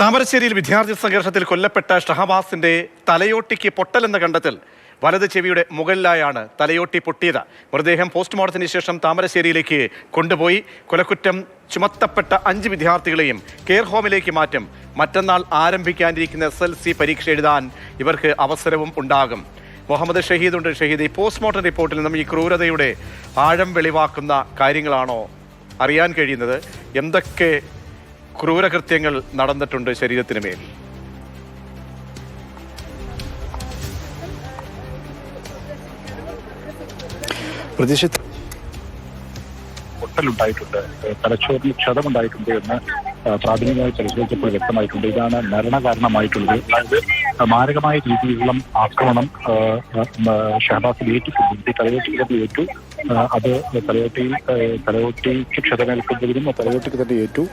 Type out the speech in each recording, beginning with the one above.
താമരശ്ശേരിയിൽ വിദ്യാർത്ഥി സംഘർഷത്തിൽ കൊല്ലപ്പെട്ട ഷഹബാസിന്റെ തലയോട്ടിക്ക് പൊട്ടലെന്ന കണ്ടെത്തൽ വലത് ചെവിയുടെ മുകളിലായാണ് തലയോട്ടി പൊട്ടിയത്. മൃതദേഹം പോസ്റ്റ്മോർട്ടത്തിന് ശേഷം താമരശ്ശേരിയിലേക്ക് കൊണ്ടുപോയി. കൊലക്കുറ്റം ചുമത്തപ്പെട്ട അഞ്ച് വിദ്യാർത്ഥികളെയും കെയർ ഹോമിലേക്ക് മാറ്റും. മറ്റന്നാൾ ആരംഭിക്കാനിരിക്കുന്ന എസ് എൽ സി പരീക്ഷ എഴുതാൻ ഇവർക്ക് അവസരവും ഉണ്ടാകും. മുഹമ്മദ് ഷഹീദ് ഉണ്ട്. ഷഹീദ് ഈ പോസ്റ്റ്മോർട്ടം റിപ്പോർട്ടിൽ നിന്നും ഈ ക്രൂരതയുടെ ആഴം വെളിവാക്കുന്ന കാര്യങ്ങളാണോ അറിയാൻ കഴിയുന്നത്? എന്തൊക്കെ ക്രൂരകൃത്യങ്ങൾ നടന്നിട്ടുണ്ട് ശരീരത്തിന് മേൽ. പ്രതീക്ഷിച്ച പൊട്ടലുണ്ടായിട്ടുണ്ട്. തലച്ചോറിൽ തലച്ചോറിന് ക്ഷതമുണ്ടായിട്ടുണ്ട് എന്ന് പ്രാഥമികമായി പരിശോധിച്ചപ്പോൾ വ്യക്തമായിട്ടുണ്ട്. ഇതാണ് മരണകാരണമായിട്ടുള്ളത്. അതായത് മാരകമായ രീതിയിലുള്ള ആക്രമണം ഷഹബാസിൽ ഏറ്റിട്ടുണ്ട്. ഇത് ഏറ്റു അത് തലയോട്ടിയിൽ തലയോട്ടിക്ക് ക്ഷതമേൽക്കുന്നതിനും തലയോട്ടിക്ക് തന്നെ ഏറ്റു.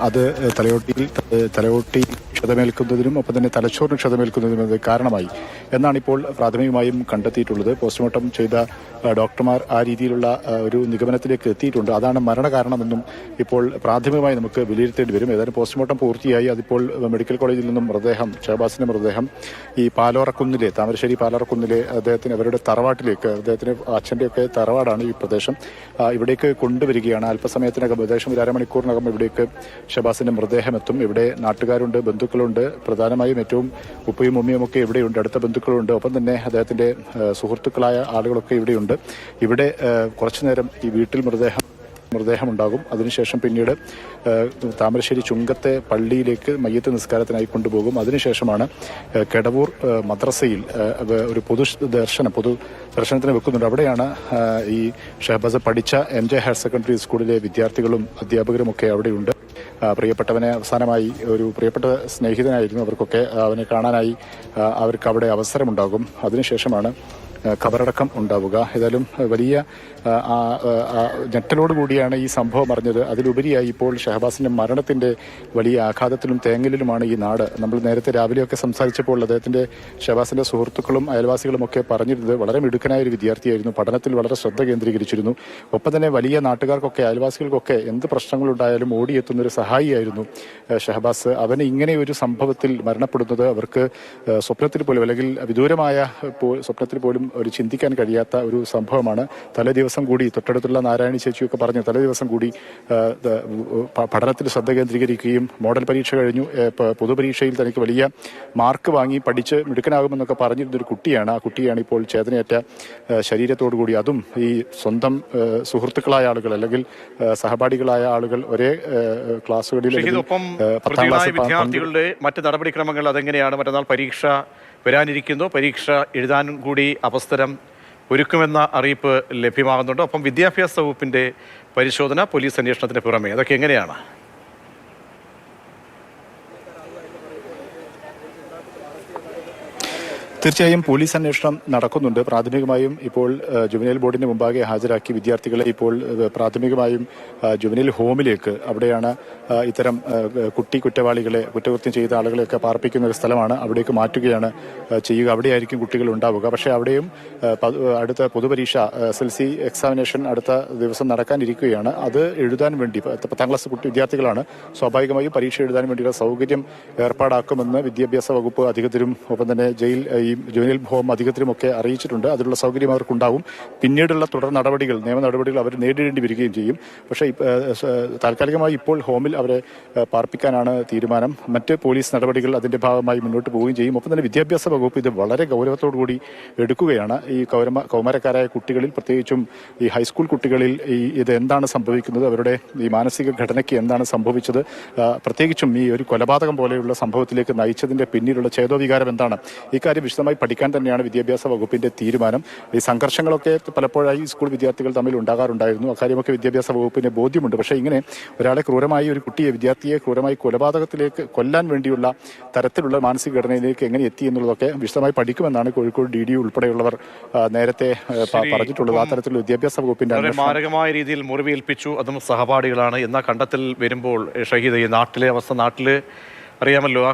അത് തലയോട്ടിയിൽ തലയോട്ടി ക്ഷതമേൽക്കുന്നതിനും ഒപ്പം തന്നെ തലച്ചോറിന് ക്ഷതമേൽക്കുന്നതിനും അത് കാരണമായി എന്നാണ് ഇപ്പോൾ പ്രാഥമികമായും കണ്ടെത്തിയിട്ടുള്ളത്. പോസ്റ്റ്മോർട്ടം ചെയ്ത ഡോക്ടർമാർ ആ രീതിയിലുള്ള ഒരു നിഗമനത്തിലേക്ക് എത്തിയിട്ടുണ്ട്. അതാണ് മരണകാരണമെന്നും ഇപ്പോൾ പ്രാഥമികമായി നമുക്ക് വിലയിരുത്തേണ്ടി വരും. ഏതായാലും പോസ്റ്റ്മോർട്ടം പൂർത്തിയായി. അതിപ്പോൾ മെഡിക്കൽ കോളേജിൽ നിന്നും മൃതദേഹം ഷഹബാസിന്റെ മൃതദേഹം ഈ പാലോറക്കുന്നിലെ താമരശ്ശേരി പാലോറക്കുന്നിലെ അദ്ദേഹത്തിന് അവരുടെ തറവാട്ടിലേക്ക് അദ്ദേഹത്തിന് അച്ഛന്റെയൊക്കെ തറവാടാണ് ഈ പ്രദേശം. ഇവിടേക്ക് കൊണ്ടുവരികയാണ്. അല്പസമയത്തിനകം ഏകദേശം ഒരു അരമണിക്കൂറിനകം ഇവിടേക്ക് ഷബാസിന്റെ മൃതദേഹം എത്തും. ഇവിടെ നാട്ടുകാരുണ്ട് ബന്ധുക്കളുണ്ട്. പ്രധാനമായും ഏറ്റവും ഉപ്പയും ഉമ്മയും ഒക്കെ ഇവിടെയുണ്ട്. അടുത്ത ബന്ധുക്കളുണ്ട്. ഒപ്പം തന്നെ അദ്ദേഹത്തിന്റെ സുഹൃത്തുക്കളായ ആളുകളൊക്കെ ഇവിടെയുണ്ട്. ഇവിടെ കുറച്ചു നേരം ഈ വീട്ടിൽ മൃതദേഹം മൃതദേഹം ഉണ്ടാകും. അതിനുശേഷം പിന്നീട് താമരശ്ശേരി ചുങ്കത്തെ പള്ളിയിലേക്ക് മയ്യത്ത് നിസ്കാരത്തിനായി കൊണ്ടുപോകും. അതിനുശേഷമാണ് കെടവൂർ മദ്രസയിൽ ഒരു പൊതു ദർശനം പൊതു ദർശനത്തിന് വെക്കുന്നുണ്ട്. അവിടെയാണ് ഈ ഷഹബാസ് പഠിച്ച എം ജെ ഹയർ സെക്കൻഡറി സ്കൂളിലെ വിദ്യാർത്ഥികളും അധ്യാപകരും ഒക്കെ അവിടെയുണ്ട്. പ്രിയപ്പെട്ടവനെ അവസാനമായി ഒരു പ്രിയപ്പെട്ട സ്നേഹിതനായിരുന്നു അവർക്കൊക്കെ അവനെ കാണാനായി അവർക്ക് അവിടെ അവസരമുണ്ടാകും. അതിനുശേഷമാണ് ഖബറടക്കം ഉണ്ടാവുക. ഏതായാലും വലിയ ഞെട്ടലോട് കൂടിയാണ് ഈ സംഭവം അറിഞ്ഞത്. അതിലുപരിയായി ഇപ്പോൾ ഷഹബാസിന്റെ മരണത്തിന്റെ വലിയ ആഘാതത്തിലും തേങ്ങലിലുമാണ് ഈ നാട്. നമ്മൾ നേരത്തെ രാവിലെയൊക്കെ സംസാരിച്ചപ്പോൾ അദ്ദേഹത്തിന്റെ ഷഹബാസിന്റെ സുഹൃത്തുക്കളും അയൽവാസികളും ഒക്കെ പറഞ്ഞിരുന്നത് വളരെ മിടുക്കനായ ഒരു വിദ്യാർത്ഥിയായിരുന്നു. പഠനത്തിൽ വളരെ ശ്രദ്ധ കേന്ദ്രീകരിച്ചിരുന്നു. ഒപ്പം തന്നെ വലിയ നാട്ടുകാർക്കൊക്കെ അയൽവാസികൾക്കൊക്കെ എന്ത് പ്രശ്നങ്ങളുണ്ടായാലും ഓടിയെത്തുന്ന ഒരു സഹായിയായിരുന്നു ഷഹബാസ്. അവന് ഇങ്ങനെ ഒരു സംഭവത്തിൽ മരണപ്പെടുന്നത് അവർക്ക് സ്വപ്നത്തിൽ പോലും അല്ലെങ്കിൽ വിദൂരമായ സ്വപ്നത്തിൽ പോലും ഒരു ചിന്തിക്കാൻ കഴിയാത്ത ഒരു സംഭവമാണ്. തലേ ദിവസം കൂടി തൊട്ടടുത്തുള്ള നാരായണി ചേച്ചിയൊക്കെ പറഞ്ഞു തലേ ദിവസം കൂടി പഠനത്തിൽ ശ്രദ്ധ കേന്ദ്രീകരിക്കുകയും മോഡൽ പരീക്ഷ കഴിഞ്ഞു. പൊതുപരീക്ഷയിൽ തനിക്ക് വലിയ മാർക്ക് വാങ്ങി പഠിച്ച് മിടുക്കനാകുമെന്നൊക്കെ പറഞ്ഞിരുന്നൊരു കുട്ടിയാണ്. ആ കുട്ടിയാണ് ഇപ്പോൾ ചേതനയേറ്റ ശരീരത്തോടു കൂടി. അതും ഈ സ്വന്തം സുഹൃത്തുക്കളായ ആളുകൾ അല്ലെങ്കിൽ സഹപാഠികളായ ആളുകൾ ഒരേ ക്ലാസ്സുകളിൽ പത്താം ക്ലാസ് വിദ്യാർത്ഥികളുടെ മറ്റ് നടപടിക്രമങ്ങൾ അതെങ്ങനെയാണ്? മറ്റന്നാൾ പരീക്ഷ വരാനിരിക്കുന്നു. പരീക്ഷ എഴുതാനും കൂടി അവസരം ഒരുക്കുമെന്ന അറിയിപ്പ് ലഭ്യമാകുന്നുണ്ട്. ഒപ്പം വിദ്യാഭ്യാസ വകുപ്പിന്റെ പരിശോധന പോലീസ് അന്വേഷണത്തിന് പുറമെ. അതൊക്കെ എങ്ങനെയാണ്? തീർച്ചയായും പോലീസ് അന്വേഷണം നടക്കുന്നുണ്ട്. പ്രാഥമികമായും ഇപ്പോൾ ജുവനൈൽ ബോർഡിന് മുമ്പാകെ ഹാജരാക്കി വിദ്യാർത്ഥികളെ ഇപ്പോൾ പ്രാഥമികമായും ജുവനൈൽ ഹോമിലേക്ക് അവിടെയാണ് ഇത്തരം കുട്ടി കുറ്റവാളികളെ കുറ്റകൃത്യം ചെയ്ത ആളുകളെയൊക്കെ പാർപ്പിക്കുന്ന ഒരു സ്ഥലമാണ് അവിടേക്ക് മാറ്റുകയാണ് ചെയ്യുക. അവിടെയായിരിക്കും കുട്ടികൾ ഉണ്ടാവുക പക്ഷേ അവിടെയും അടുത്ത പൊതുപരീക്ഷ എസ് എൽ സി എക്സാമിനേഷൻ അടുത്ത ദിവസം നടക്കാനിരിക്കുകയാണ്. അത് എഴുതാൻ വേണ്ടി പത്താം ക്ലാസ് കുട്ടി വിദ്യാർത്ഥികളാണ് സ്വാഭാവികമായും പരീക്ഷ എഴുതാൻ വേണ്ടിയുള്ള സൗകര്യം ഏർപ്പാടാക്കുമെന്ന് വിദ്യാഭ്യാസ വകുപ്പ് അധികൃതരും ഒപ്പം തന്നെ ജയിൽ ഈ ജുവനൈൽ ഹോം അധികൃതരും ഒക്കെ അറിയിച്ചിട്ടുണ്ട്. അതിനുള്ള സൗകര്യം അവർക്കുണ്ടാവും. പിന്നീടുള്ള തുടർ നടപടികൾ നിയമ നടപടികൾ അവർ നേരിടേണ്ടി വരികയും ചെയ്യും. പക്ഷേ താൽക്കാലികമായി ഇപ്പോൾ ഹോമിൽ അവരെ പാർപ്പിക്കാനാണ് തീരുമാനം. മറ്റ് പോലീസ് നടപടികൾ അതിന്റെ ഭാഗമായി മുന്നോട്ട് പോവുകയും ചെയ്യും. ഒപ്പം തന്നെ വിദ്യാഭ്യാസ വകുപ്പ് ഇത് വളരെ ഗൗരവത്തോടു കൂടി എടുക്കുകയാണ്. ഈ കൗരമ കൗമാരക്കാരായ കുട്ടികളിൽ പ്രത്യേകിച്ചും ഈ ഹൈസ്കൂൾ കുട്ടികളിൽ ഈ ഇത് എന്താണ് സംഭവിക്കുന്നത്? അവരുടെ ഈ മാനസിക ഘടനയ്ക്ക് എന്താണ് സംഭവിച്ചത്? പ്രത്യേകിച്ചും ഈ ഒരു കൊലപാതകം പോലെയുള്ള സംഭവത്തിലേക്ക് നയിച്ചതിന്റെ പിന്നിലുള്ള ചേതോവികാരം എന്താണ്? ഇക്കാര്യം വിശദമായി പഠിക്കാൻ തന്നെയാണ് വിദ്യാഭ്യാസ വകുപ്പിന്റെ തീരുമാനം. ഈ സംഘർഷങ്ങളൊക്കെ പലപ്പോഴായി സ്കൂൾ വിദ്യാർത്ഥികൾ തമ്മിൽ ഉണ്ടാകാറുണ്ടായിരുന്നു. അക്കാര്യമൊക്കെ വിദ്യാഭ്യാസ വകുപ്പിന് ബോധ്യമുണ്ട്. പക്ഷേ ഇങ്ങനെ ഒരാളെ ക്രൂരമായി ഒരു കുട്ടിയെ വിദ്യാർത്ഥിയെ ക്രൂരമായി കൊലപാതകത്തിലേക്ക് കൊല്ലാൻ വേണ്ടിയുള്ള തരത്തിലുള്ള മാനസിക ഘടനയിലേക്ക് എങ്ങനെ എത്തി എന്നുള്ളതൊക്കെ വിശദമായി പഠിക്കുമെന്നാണ് കോഴിക്കോട് ഡി ഡി ഉൾപ്പെടെയുള്ളവർ നേരത്തെ. പറഞ്ഞിട്ടുള്ളത്. ആ തരത്തിലുള്ള വിദ്യാഭ്യാസ വകുപ്പിന്റെ മാരകമായ രീതിയിൽ മുറിവേൽപ്പിച്ചു. അതും സഹപാഠികളാണ്. എന്ന കണ്ടെത്തൽ വരുമ്പോൾ ഷഹീദ് ഈ നാട്ടിലെ അവസ്ഥ നാട്ടിൽ അറിയാമല്ലോ. ആ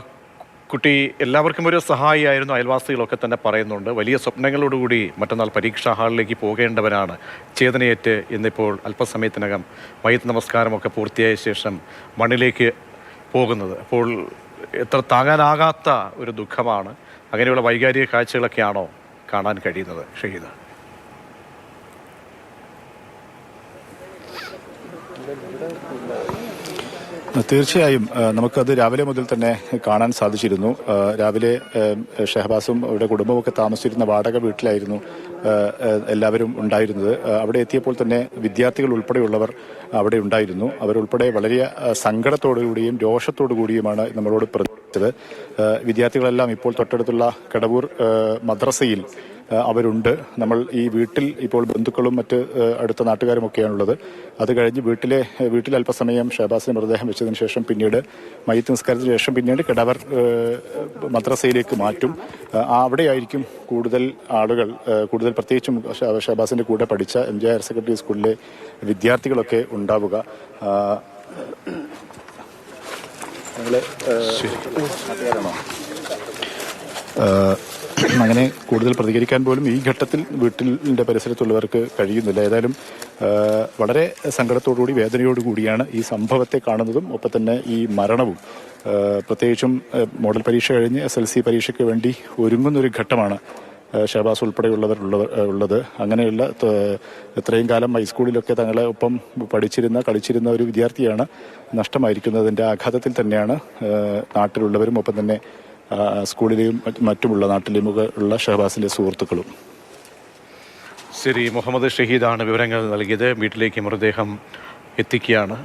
കുട്ടി എല്ലാവർക്കും ഒരു സഹായിയായിരുന്നു. അയൽവാസികളൊക്കെ തന്നെ പറയുന്നുണ്ട്. വലിയ സ്വപ്നങ്ങളോടുകൂടി മറ്റന്നാൾ പരീക്ഷാ ഹാളിലേക്ക് പോകേണ്ടവരാണ്. ചേതനയേറ്റ് ഇന്നിപ്പോൾ അല്പസമയത്തിനകം വൈദ്യുത നമസ്കാരമൊക്കെ പൂർത്തിയായ ശേഷം മണ്ണിലേക്ക് പോകുന്നത്. അപ്പോൾ എത്ര താങ്ങാനാകാത്ത ഒരു ദുഃഖമാണ്. അങ്ങനെയുള്ള വൈകാരിക കാഴ്ചകളൊക്കെയാണോ കാണാൻ കഴിയുന്നത്? ഷഹീദ്. തീർച്ചയായും നമുക്കത് രാവിലെ മുതൽ തന്നെ കാണാൻ സാധിച്ചിരുന്നു. രാവിലെ ഷെഹബാസും അവരുടെ കുടുംബമൊക്കെ താമസിച്ചിരുന്ന വാടക വീട്ടിലായിരുന്നു എല്ലാവരും ഉണ്ടായിരുന്നത്. അവിടെ എത്തിയപ്പോൾ തന്നെ വിദ്യാർത്ഥികൾ ഉൾപ്പെടെയുള്ളവർ അവിടെ ഉണ്ടായിരുന്നു. അവരുൾപ്പെടെ വളരെ സങ്കടത്തോടു കൂടിയും രോഷത്തോടു കൂടിയുമാണ് നമ്മളോട് പ്രതികരിച്ചത് വിദ്യാർത്ഥികളെല്ലാം ഇപ്പോൾ തൊട്ടടുത്തുള്ള കടവൂർ മദ്രസയിൽ അവരുണ്ട്. നമ്മൾ ഈ വീട്ടിൽ ഇപ്പോൾ ബന്ധുക്കളും മറ്റ് അടുത്ത നാട്ടുകാരുമൊക്കെയാണുള്ളത്. അത് കഴിഞ്ഞ് വീട്ടിലെ വീട്ടിൽ അല്പസമയം ഷഹബാസിന് മൃതദേഹം വെച്ചതിന് ശേഷം പിന്നീട് മയ്യത്ത് നിസ്കാരത്തിന് ശേഷം പിന്നീട് കിടവർ മദ്രസയിലേക്ക് മാറ്റും. അവിടെയായിരിക്കും കൂടുതൽ ആളുകൾ കൂടുതൽ പ്രത്യേകിച്ചും ഷഹബാസിന്റെ കൂടെ പഠിച്ച എം ജെ ഹയർ സെക്കൻഡറി സ്കൂളിലെ വിദ്യാർത്ഥികളൊക്കെ ഉണ്ടാവുക ആ, നിങ്ങൾ, ആ, നാട്ടുകാരാണോ? ഏഹ് അങ്ങനെ കൂടുതൽ പ്രതികരിക്കാൻ പോലും ഈ ഘട്ടത്തിൽ വീട്ടിലിന്റെ പരിസരത്തുള്ളവർക്ക് കഴിയുന്നില്ല. ഏതായാലും വളരെ സങ്കടത്തോടുകൂടി വേദനയോടുകൂടിയാണ് ഈ സംഭവത്തെ കാണുന്നതും ഒപ്പം തന്നെ ഈ മരണവും. പ്രത്യേകിച്ചും മോഡൽ പരീക്ഷ കഴിഞ്ഞ് എസ് എൽ സി പരീക്ഷയ്ക്ക് വേണ്ടി ഒരുങ്ങുന്നൊരു ഘട്ടമാണ് ഷഹബാസ് ഉൾപ്പെടെയുള്ളവർ ഉള്ളത്. അങ്ങനെയുള്ള ഇത്രയും കാലം ഹൈസ്കൂളിലൊക്കെ തങ്ങളെ ഒപ്പം പഠിച്ചിരുന്ന കളിച്ചിരുന്ന ഒരു വിദ്യാർത്ഥിയാണ് നഷ്ടമായിരിക്കുന്നതിന്റെ ആഘാതത്തിൽ തന്നെയാണ് നാട്ടിലുള്ളവരും ഒപ്പം തന്നെ സ്കൂളിലെയും മറ്റുമുള്ള നാട്ടിലെയും ഉള്ള ഷഹബാസിന്റെ സുഹൃത്തുക്കളും. ശരി മുഹമ്മദ് ഷഹീദാണ് വിവരങ്ങൾ നൽകിയത്. വീട്ടിലേക്ക് മൃതദേഹം എത്തിക്കുകയാണ്.